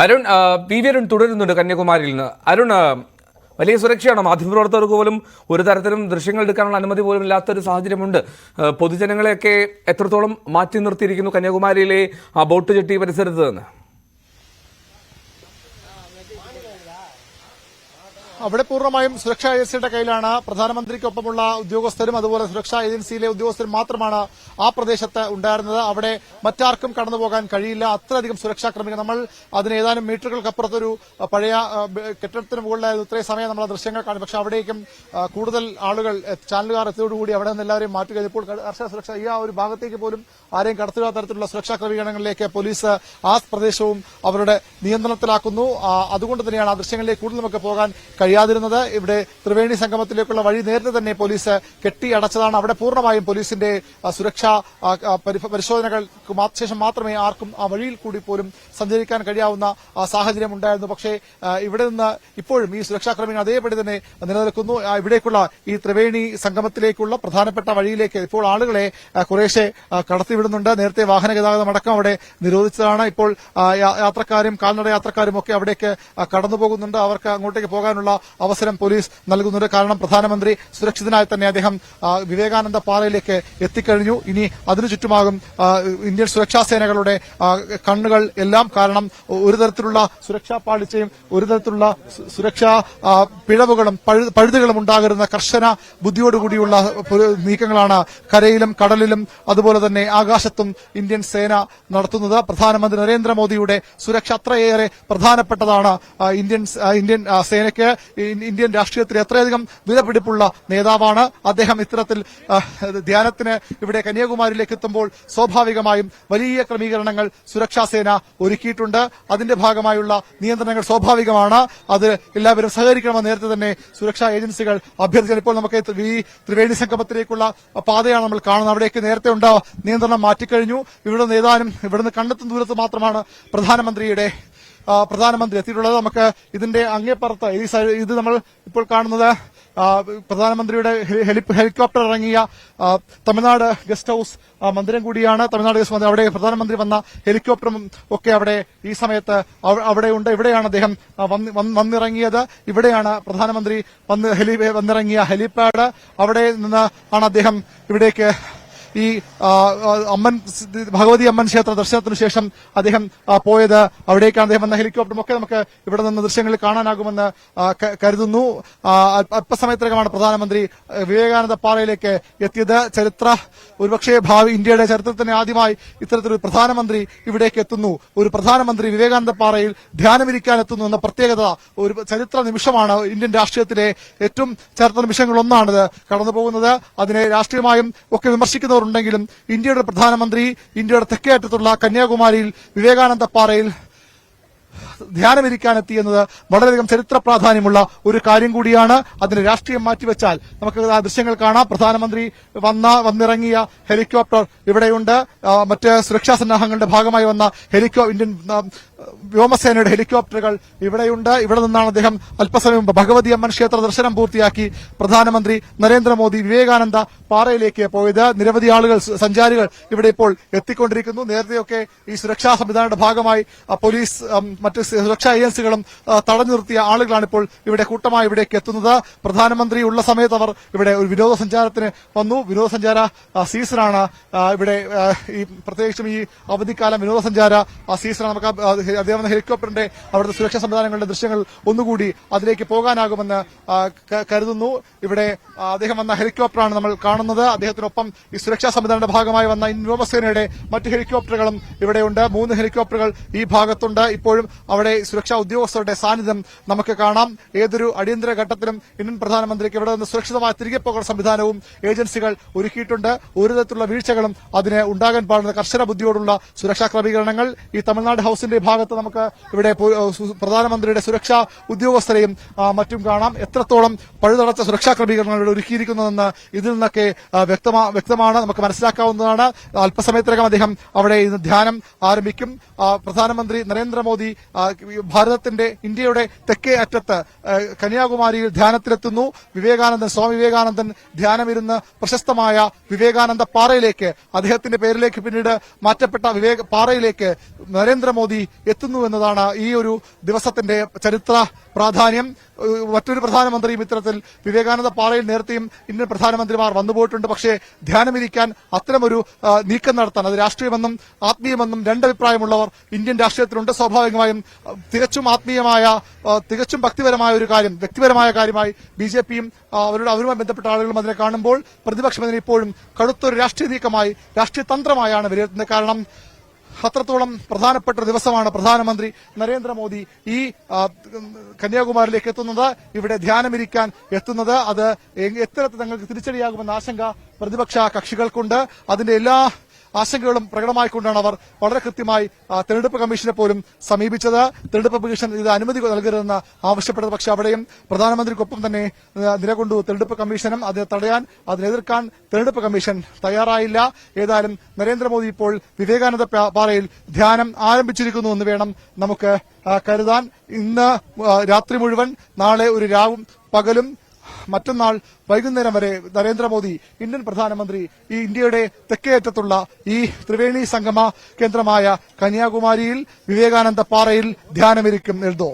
Arun P V Arun തുടരുന്നുണ്ട് കന്യാകുമാരിയിൽ നിന്ന്. അരുൺ വലിയ സുരക്ഷയാണ്? മാധ്യമപ്രവർത്തകർക്ക് പോലും ഒരു തരത്തിലും ദൃശ്യങ്ങൾ എടുക്കാനുള്ള അനുമതി പോലും ഇല്ലാത്തൊരു സാഹചര്യമുണ്ട്. പൊതുജനങ്ങളെയൊക്കെ എത്രത്തോളം മാറ്റി നിർത്തിയിരിക്കുന്നു കന്യാകുമാരിയിലെ ആ ബോട്ട് ജെട്ടി പരിസരത്ത് നിന്ന്? അവിടെ പൂർണമായും സുരക്ഷാ ഏജൻസിയുടെ കയ്യിലാണ്. പ്രധാനമന്ത്രിക്കൊപ്പമുള്ള ഉദ്യോഗസ്ഥരും അതുപോലെ സുരക്ഷാ ഏജൻസിയിലെ ഉദ്യോഗസ്ഥരും മാത്രമാണ് ആ പ്രദേശത്ത് ഉണ്ടായിരുന്നത്. അവിടെ മറ്റാർക്കും കടന്നുപോകാൻ കഴിയില്ല. അത്രയധികം സുരക്ഷാ ക്രമീകരണം. നമ്മൾ അതിന് ഏതാനും മീറ്ററുകൾക്കപ്പുറത്തൊരു പഴയ കെട്ടിടത്തിന് മുകളിലായിരുന്നു ഇത്രയും സമയം നമ്മൾ ദൃശ്യങ്ങൾ കാണും. പക്ഷെ അവിടേക്കും കൂടുതൽ ആളുകൾ ചാനലുകാർ എത്തിയോടുകൂടി അവിടെ നിന്ന് എല്ലാവരെയും മാറ്റുക. ഇപ്പോൾ കർഷക സുരക്ഷ ഈ ആ ഒരു ഭാഗത്തേക്ക് പോലും ആരെയും കടത്തുക തരത്തിലുള്ള സുരക്ഷാ ക്രമീകരണങ്ങളിലേക്ക് പോലീസ് ആ പ്രദേശവും അവരുടെ നിയന്ത്രണത്തിലാക്കുന്നു. അതുകൊണ്ട് തന്നെയാണ് ആ ദൃശ്യങ്ങളിലേക്ക് കൂടുതൽ നമുക്ക് പോകാൻ കഴിയാതിരുന്നത് ഇവിടെ ത്രിവേണി സംഗമത്തിലേക്കുള്ള വഴി നേരത്തെ തന്നെ പോലീസ് കെട്ടി അടച്ചതാണ് അവിടെ പൂർണമായും പോലീസിന്റെ സുരക്ഷാ പരിശോധനകൾക്ക് ശേഷം മാത്രമേ ആർക്കും ആ വഴിയിൽ കൂടി പോലും സഞ്ചരിക്കാൻ കഴിയാവുന്ന സാഹചര്യം ഉണ്ടായിരുന്നു. പക്ഷേ ഇവിടെ നിന്ന് ഇപ്പോഴും ഈ സുരക്ഷാ ക്രമീകരണം അതേപടി തന്നെ നിലനിൽക്കുന്നു. ഇവിടേക്കുള്ള ഈ ത്രിവേണി സംഗമത്തിലേക്കുള്ള പ്രധാനപ്പെട്ട വഴിയിലേക്ക് ഇപ്പോൾ ആളുകളെ കുറേശ്ശെ കടത്തിവിടുന്നുണ്ട്. നേരത്തെ വാഹന ഗതാഗതം അടക്കം അവിടെ നിരോധിച്ചതാണ്. ഇപ്പോൾ യാത്രക്കാരും കാൽനട യാത്രക്കാരും ഒക്കെ അവിടേക്ക് കടന്നുപോകുന്നുണ്ട്. കടന്നു പോകുന്നുണ്ട് അവർക്ക് അങ്ങോട്ടേക്ക് പോകാനുള്ള അവസരം പോലീസ് നൽകുന്നുണ്ട്. കാരണം പ്രധാനമന്ത്രി സുരക്ഷിതനായി തന്നെ അദ്ദേഹം വിവേകാനന്ദ പാറയിലേക്ക് എത്തിക്കഴിഞ്ഞു. ഇനി അതിനു ചുറ്റുമാകും ഇന്ത്യൻ സുരക്ഷാ സേനകളുടെ കണ്ണുകൾ എല്ലാം കാരണം ഒരു തരത്തിലുള്ള സുരക്ഷാ പാളിച്ചയും ഒരു തരത്തിലുള്ള സുരക്ഷാ പിഴവുകളും പഴു- പഴുതുകളും ഉണ്ടാകരുന്ന കർശന ബുദ്ധിയോടുകൂടിയുള്ള നീക്കങ്ങളാണ് കരയിലും കടലിലും അതുപോലെ തന്നെ ആകാശത്തും ഇന്ത്യൻ സേന നടത്തുന്നത്. പ്രധാനമന്ത്രി നരേന്ദ്രമോദിയുടെ സുരക്ഷ അത്രയേറെ പ്രധാനപ്പെട്ടതാണ് ഇന്ത്യൻ ഇന്ത്യൻ സേനയ്ക്ക്. ഇന്ത്യൻ രാഷ്ട്രീയത്തിൽ എത്രയധികം വിലപിടിപ്പുള്ള നേതാവാണ്. അദ്ദേഹം ഇത്തരത്തിൽ ധ്യാനത്തിന് ഇവിടെ കന്യാകുമാരിയിലേക്ക് എത്തുമ്പോൾ സ്വാഭാവികമായും വലിയ ക്രമീകരണങ്ങൾ സുരക്ഷാസേന ഒരുക്കിയിട്ടുണ്ട്. അതിന്റെ ഭാഗമായുള്ള നിയന്ത്രണങ്ങൾ സ്വാഭാവികമാണ്. അത് എല്ലാവരും സഹകരിക്കണമെന്ന് നേരത്തെ തന്നെ സുരക്ഷാ ഏജൻസികൾ അഭ്യർത്ഥിച്ചു. ഇപ്പോൾ നമുക്ക് ഈ ത്രിവേണി സംഗമത്തിലേക്കുള്ള പാതയാണ് നമ്മൾ കാണുന്നത്. അവിടേക്ക് നേരത്തെ ഉണ്ട്. നിയന്ത്രണം മാറ്റിക്കഴിഞ്ഞു. ഇവിടെ നിന്ന് ഏതാനും ഇവിടുന്ന് കണ്ടെത്തുന്ന ദൂരത്ത് മാത്രമാണ് പ്രധാനമന്ത്രിയുടെ പ്രധാനമന്ത്രി എത്തിയിട്ടുള്ളത് നമുക്ക് ഇതിന്റെ അങ്ങേപ്പുറത്ത് ഈ ഇത് നമ്മൾ ഇപ്പോൾ കാണുന്നത് പ്രധാനമന്ത്രിയുടെ ഹെലി- ഹെലി- ഹെലികോപ്റ്റർ ഇറങ്ങിയ തമിഴ്നാട് ഗസ്റ്റ് ഹൌസ് മന്ദിരം കൂടിയാണ്. തമിഴ്നാട് ഗസ്റ്റ് മന്ദിരം. അവിടെ പ്രധാനമന്ത്രി വന്ന ഹെലികോപ്റ്ററും ഒക്കെ അവിടെ ഈ സമയത്ത് അവിടെ അവിടെയുണ്ട് ഇവിടെയാണ് അദ്ദേഹം വന്നിറങ്ങിയത്. ഇവിടെയാണ് പ്രധാനമന്ത്രി വന്ന് ഹെലി വന്നിറങ്ങിയ ഹെലിപാഡ്. അവിടെ നിന്ന് ആണ് അദ്ദേഹം ഇവിടേക്ക് ഈ അമ്മൻ ഭഗവതി അമ്മൻ ക്ഷേത്ര ദർശനത്തിനു ശേഷം അദ്ദേഹം പോയത്. അവിടേക്കാണ് അദ്ദേഹം വന്ന ഹെലികോപ്റ്ററും ഒക്കെ നമുക്ക് ഇവിടെ നിന്ന് ദൃശ്യങ്ങളിൽ കാണാനാകുമെന്ന് കരുതുന്നു. അല്പസമയത്തിനകമാണ് പ്രധാനമന്ത്രി വിവേകാനന്ദ പാറയിലേക്ക് എത്തിയത്. ചരിത്ര ഒരുപക്ഷേ ഭാവി ഇന്ത്യയുടെ ചരിത്രത്തിന് ആദ്യമായി ഇത്തരത്തിലൊരു പ്രധാനമന്ത്രി ഇവിടേക്ക് എത്തുന്നു. ഒരു പ്രധാനമന്ത്രി വിവേകാനന്ദ പാറയിൽ ധ്യാനമിരിക്കാൻ എത്തുന്നു എന്ന പ്രത്യേകത ഒരു ചരിത്ര നിമിഷമാണ് ഇന്ത്യൻ രാഷ്ട്രീയത്തിലെ ഏറ്റവും ചരിത്ര നിമിഷങ്ങളൊന്നാണിത് കടന്നു പോകുന്നത് അതിനെ രാഷ്ട്രീയമായും ഒക്കെ വിമർശിക്കുന്നവരുണ്ടെങ്കിലും ഇന്ത്യയുടെ പ്രധാനമന്ത്രി ഇന്ത്യയുടെ തെക്കേ അറ്റത്തുള്ള കന്യാകുമാരിയിൽ വിവേകാനന്ദ പാറയിൽ ധ്യാനമിരിക്കാൻ എത്തിയെന്നത് വളരെയധികം ചരിത്ര പ്രാധാന്യമുള്ള ഒരു കാര്യം കൂടിയാണ്. അതിന് രാഷ്ട്രീയം മാറ്റിവെച്ചാൽ നമുക്ക് ആ ദൃശ്യങ്ങൾ കാണാം. പ്രധാനമന്ത്രി വന്ന വന്നിറങ്ങിയ ഹെലികോപ്റ്റർ ഇവിടെയുണ്ട്. മറ്റ് സുരക്ഷാ സന്നാഹങ്ങളുടെ ഭാഗമായി വന്ന ഹെലികോ ഇന്ത്യൻ വ്യോമസേനയുടെ ഹെലികോപ്റ്ററുകൾ ഇവിടെയുണ്ട്. ഇവിടെ നിന്നാണ് അദ്ദേഹം അല്പസമയം മുമ്പ് ഭഗവതി അമ്മൻ ക്ഷേത്ര ദർശനം പൂർത്തിയാക്കി പ്രധാനമന്ത്രി നരേന്ദ്രമോദി വിവേകാനന്ദ പാറയിലേക്ക് പോയത്. നിരവധി ആളുകൾ സഞ്ചാരികൾ ഇവിടെ ഇപ്പോൾ എത്തിക്കൊണ്ടിരിക്കുന്നു. നേരത്തെയൊക്കെ ഈ സുരക്ഷാ സംവിധാനങ്ങളുടെ ഭാഗമായി പോലീസ് മറ്റ് സുരക്ഷാ ഏജൻസികളും തടഞ്ഞു നിർത്തിയ ആളുകളാണ് ഇപ്പോൾ ഇവിടെ കൂട്ടമായി ഇവിടേക്ക് എത്തുന്നത്. പ്രധാനമന്ത്രി ഉള്ള സമയത്ത് അവർ ഇവിടെ ഒരു വിനോദസഞ്ചാരത്തിന് വന്നു. വിനോദസഞ്ചാര സീസണാണ് ഇവിടെ ഈ പ്രത്യേകിച്ചും ഈ അവധിക്കാലം വിനോദസഞ്ചാര സീസണാണ്. നമുക്ക് അദ്ദേഹം ഹെലികോപ്റ്ററിന്റെ അവിടുത്തെ സുരക്ഷാ സംവിധാനങ്ങളുടെ ദൃശ്യങ്ങൾ ഒന്നുകൂടി അതിലേക്ക് പോകാനാകുമെന്ന് കരുതുന്നു. ഇവിടെ അദ്ദേഹം വന്ന ഹെലികോപ്റ്ററാണ് നമ്മൾ കാണുന്നത്. അദ്ദേഹത്തിനൊപ്പം ഈ സുരക്ഷാ സംവിധാനത്തിന്റെ ഭാഗമായി വന്ന വ്യോമസേനയുടെ മറ്റ് ഹെലികോപ്റ്ററുകളും ഇവിടെയുണ്ട്. മൂന്ന് ഹെലികോപ്റ്ററുകൾ ഈ ഭാഗത്തുണ്ട്. ഇപ്പോഴും അവിടെ സുരക്ഷാ ഉദ്യോഗസ്ഥരുടെ സാന്നിധ്യം നമുക്ക് കാണാം. ഏതൊരു അടിയന്തര ഘട്ടത്തിലും ഇന്ത്യൻ പ്രധാനമന്ത്രിക്ക് ഇവിടെ നിന്ന് സുരക്ഷിതമായി തിരികെ പോകാൻ സംവിധാനവും ഏജൻസികൾ ഒരുക്കിയിട്ടുണ്ട്. ഒരു തരത്തിലുള്ള വീഴ്ചകളും അതിന് ഉണ്ടാകാൻ പാടുന്ന കർശന ബുദ്ധിയോടുള്ള സുരക്ഷാ ക്രമീകരണങ്ങൾ ഈ തമിഴ്നാട് ഹൌസിന്റെ ഭാഗത്ത് നമുക്ക് ഇവിടെ പ്രധാനമന്ത്രിയുടെ സുരക്ഷാ ഉദ്യോഗസ്ഥരെയും മറ്റും കാണാം. എത്രത്തോളം പഴുതടച്ച സുരക്ഷാ ക്രമീകരണങ്ങൾ ഇവിടെ ഒരുക്കിയിരിക്കുന്നതെന്ന് ഇതിൽ നിന്നൊക്കെ വ്യക്തമാ വ്യക്തമാണ്. നമുക്ക് മനസ്സിലാക്കാവുന്നതാണ്. അല്പസമയത്തിനകം അദ്ദേഹം അവിടെ ഇന്ന് ധ്യാനം ആരംഭിക്കും. പ്രധാനമന്ത്രി നരേന്ദ്രമോദി ഭാരതത്തിന്റെ ഇന്ത്യയുടെ തെക്കേ അറ്റത്ത് കന്യാകുമാരിയിൽ ധ്യാനത്തിലെത്തുന്നു. വിവേകാനന്ദൻ സ്വാമി വിവേകാനന്ദൻ ധ്യാനമിരുന്ന് പ്രശസ്തമായ വിവേകാനന്ദ പാറയിലേക്ക് അദ്ദേഹത്തിന്റെ പേരിലേക്ക് പിന്നീട് മാറ്റപ്പെട്ട വിവേക പാറയിലേക്ക് നരേന്ദ്രമോദി എത്തുന്നു എന്നതാണ് ഈ ഒരു ദിവസത്തിന്റെ ചരിത്ര പ്രാധാന്യം. മറ്റൊരു പ്രധാനമന്ത്രിയും ഇത്തരത്തിൽ വിവേകാനന്ദ പാറയിൽ നേരത്തെയും ഇന്ത്യൻ പ്രധാനമന്ത്രിമാർ വന്നുപോയിട്ടുണ്ട് പക്ഷേ ധ്യാനമിരിക്കാൻ അത്തരമൊരു നീക്കം നടത്താൻ അത് രാഷ്ട്രീയമെന്നും ആത്മീയമെന്നും രണ്ടഭിപ്രായമുള്ളവർ ഇന്ത്യൻ രാഷ്ട്രീയത്തിലുണ്ട്. സ്വാഭാവികമായും തികച്ചും ആത്മീയമായ തികച്ചും ഭക്തിപരമായ ഒരു കാര്യം വ്യക്തിപരമായ കാര്യമായി ബി ജെ പിയും അവരുടെ അവരുമായി ബന്ധപ്പെട്ട ആളുകളും അതിനെ കാണുമ്പോൾ പ്രതിപക്ഷം അതിനെ ഇപ്പോഴും കടുത്തൊരു രാഷ്ട്രീയ നീക്കമായി രാഷ്ട്രീയ തന്ത്രമായാണ് വിലയിരുത്തുന്നത്. കാരണം അത്രത്തോളം പ്രധാനപ്പെട്ട ദിവസമാണ് പ്രധാനമന്ത്രി നരേന്ദ്രമോദി ഈ കന്യാകുമാരിലേക്ക് എത്തുന്നത്. ഇവിടെ ധ്യാനമിരിക്കാൻ എത്തുന്നത്. അത് എത്ര തങ്ങൾക്ക് തിരിച്ചടിയാകുമെന്ന ആശങ്ക പ്രതിപക്ഷ കക്ഷികൾക്കുണ്ട്. അതിന്റെ എല്ലാ ആശങ്കകളും പ്രകടമായിക്കൊണ്ടാണ് അവർ വളരെ കൃത്യമായി തെരഞ്ഞെടുപ്പ് കമ്മീഷനെ പോലും സമീപിച്ചത്. തെരഞ്ഞെടുപ്പ് കമ്മീഷൻ ഇത് അനുമതി നൽകരുതെന്ന് ആവശ്യപ്പെട്ടത്. പക്ഷേ അവിടെയും പ്രധാനമന്ത്രിക്കൊപ്പം തന്നെ നിലകൊണ്ടു തെരഞ്ഞെടുപ്പ് കമ്മീഷനും അതിനെ തടയാൻ അതിനെതിർക്കാൻ തെരഞ്ഞെടുപ്പ് കമ്മീഷൻ തയ്യാറായില്ല. ഏതായാലും നരേന്ദ്രമോദി ഇപ്പോൾ വിവേകാനന്ദ പാറയിൽ ധ്യാനം ആരംഭിച്ചിരിക്കുന്നു എന്ന് വേണം നമുക്ക് കരുതാൻ. ഇന്ന് രാത്രി മുഴുവൻ നാളെ ഒരു രാവും പകലും മറ്റന്നാൾ വൈകുന്നേരം വരെ നരേന്ദ്രമോദി ഇന്ത്യൻ പ്രധാനമന്ത്രി ഈ ഇന്ത്യയുടെ തെക്കേയറ്റത്തുള്ള ഈ ത്രിവേണി സംഗമ കേന്ദ്രമായ കന്യാകുമാരിയിൽ വിവേകാനന്ദ പാറയിൽ ധ്യാനമിരിക്കും എഴുതോ